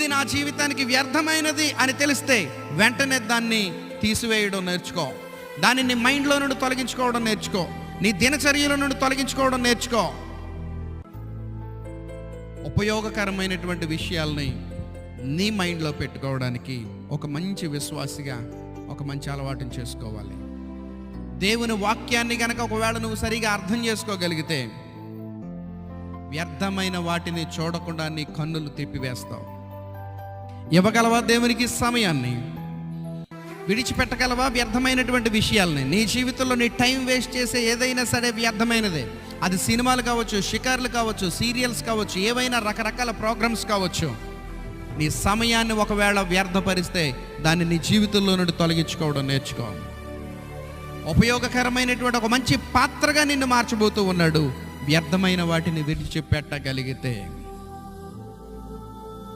ఇది నా జీవితానికి వ్యర్థమైనది అని తెలిస్తే వెంటనే దాన్ని తీసివేయడం నేర్చుకో. దాన్ని నీ మైండ్లో నుండి తొలగించుకోవడం నేర్చుకో. నీ దినచర్యల నుండి తొలగించుకోవడం నేర్చుకో. ఉపయోగకరమైనటువంటి విషయాల్ని నీ మైండ్లో పెట్టుకోవడానికి ఒక మంచి విశ్వాసిగా ఒక మంచి అలవాటుని చేసుకోవాలి. దేవుని వాక్యాన్ని గనక ఒకవేళ నువ్వు సరిగా అర్థం చేసుకోగలిగితే వ్యర్థమైన వాటిని చూడకుండా నీ కన్నులు తిప్పివేస్తావు. ఇవ్వగలవా దేవునికి సమయాన్ని? విడిచిపెట్టగలవా వ్యర్థమైనటువంటి విషయాల్ని? నీ జీవితంలో నీ టైం వేస్ట్ చేసే ఏదైనా సరే వ్యర్థమైనదే. అది సినిమాలు కావచ్చు షికార్లు కావచ్చు సీరియల్స్ కావచ్చు ఏవైనా రకరకాల ప్రోగ్రామ్స్ కావచ్చు. నీ సమయాన్ని ఒకవేళ వ్యర్థపరిస్తే దాన్ని నీ జీవితంలో నుండి తొలగించుకోవడం నేర్చుకో. ఉపయోగకరమైనటువంటి ఒక మంచి పాత్రగా నిన్ను మార్చబోతూ ఉన్నాడు. వ్యర్థమైన వాటిని విడిచిపెట్టగలిగితే